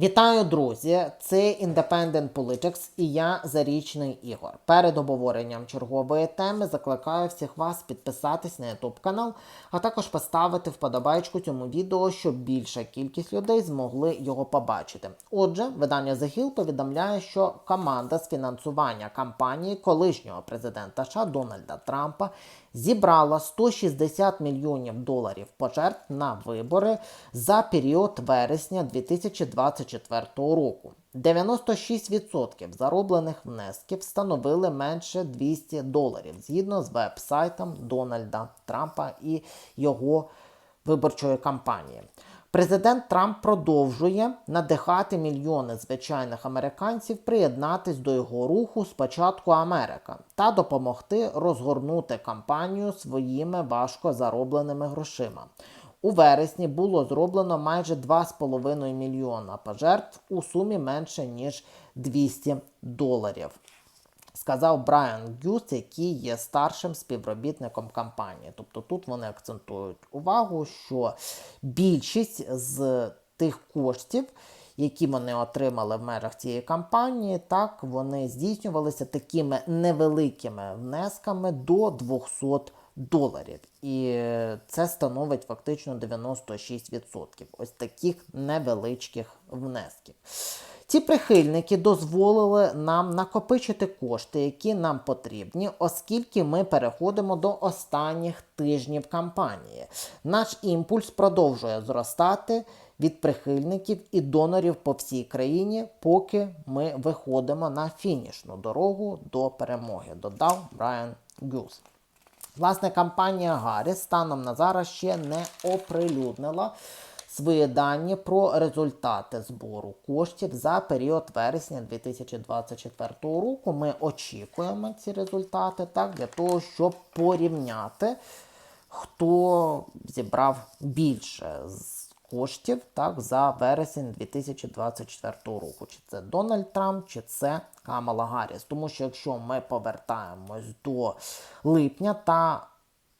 Вітаю, друзі! Це Independent Politics і я Зарічний Ігор. Перед обговоренням чергової теми закликаю всіх вас підписатись на YouTube канал, а також поставити вподобайку цьому відео, щоб більша кількість людей змогли його побачити. Отже, видання The Hill повідомляє, що команда з фінансування кампанії колишнього президента США Дональда Трампа зібрала 160 мільйонів доларів пожертв на вибори за період вересня 2024 року. 96% зароблених внесків становили менше 200 доларів згідно з веб-сайтом Дональда Трампа і його виборчої кампанії. Президент Трамп продовжує надихати мільйони звичайних американців приєднатись до його руху спочатку Америка та допомогти розгорнути кампанію своїми важко заробленими грошима. У вересні було зроблено майже 2,5 мільйона пожертв у сумі менше ніж 200 доларів сказав Брайан Гюс, який є старшим співробітником компанії. Тобто тут вони акцентують увагу, що більшість з тих коштів, які вони отримали в межах цієї кампанії, так вони здійснювалися такими невеликими внесками до 200 доларів. І це становить фактично 96%. Ось таких невеличких внесків. Ці прихильники дозволили нам накопичити кошти, які нам потрібні, оскільки ми переходимо до останніх тижнів кампанії. Наш імпульс продовжує зростати від прихильників і донорів по всій країні, поки ми виходимо на фінішну дорогу до перемоги, додав Брайан Гюс. Власне, компанія Гарріс станом на зараз ще не оприлюднила свої дані про результати збору коштів за період вересня 2024 року. Ми очікуємо ці результати так, для того, щоб порівняти, хто зібрав більше з коштів так, за вересень 2024 року. Чи це Дональд Трамп, чи це Камала Гарріс. Тому що якщо ми повертаємось до липня та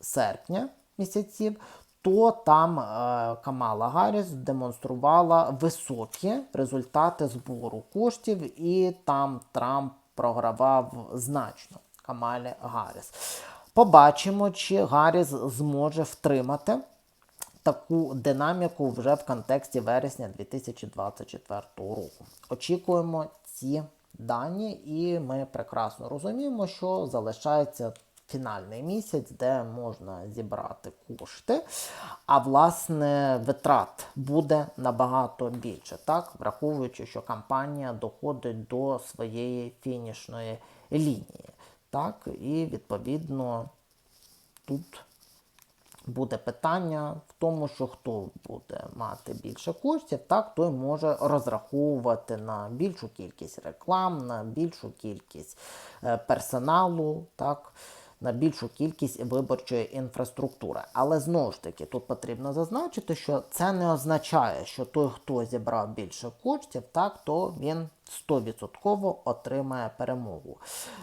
серпня місяців, то там е, Камала Гарріс демонструвала високі результати збору коштів, і там Трамп програвав значно Камалі Гарріс. Побачимо, чи Гарріс зможе втримати таку динаміку вже в контексті вересня 2024 року. Очікуємо ці дані, і ми прекрасно розуміємо, що залишається фінальний місяць, де можна зібрати кошти, а власне витрат буде набагато більше, так? враховуючи, що кампанія доходить до своєї фінішної лінії. Так? І відповідно тут. Буде питання в тому, що хто буде мати більше коштів, так той може розраховувати на більшу кількість реклам, на більшу кількість е, персоналу, так на більшу кількість виборчої інфраструктури. Але знову ж таки, тут потрібно зазначити, що це не означає, що той, хто зібрав більше коштів, так, то він 100% отримає перемогу.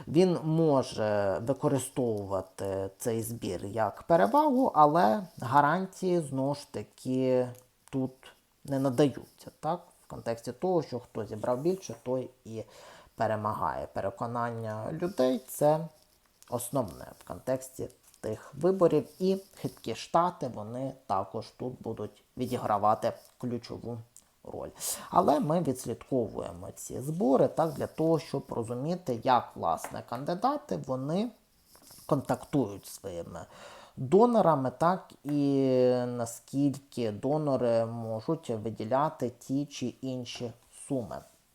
Він може використовувати цей збір як перевагу, але гарантії знову ж таки тут не надаються. так, В контексті того, що хто зібрав більше, той і перемагає. Переконання людей це основне в контексті тих виборів. І хиткі штати вони також тут будуть відігравати ключову роль. Але ми відслідковуємо ці збори так для того, щоб розуміти, як власне кандидати вони контактують своїми. Донорами, так і наскільки донори можуть виділяти ті чи інші суми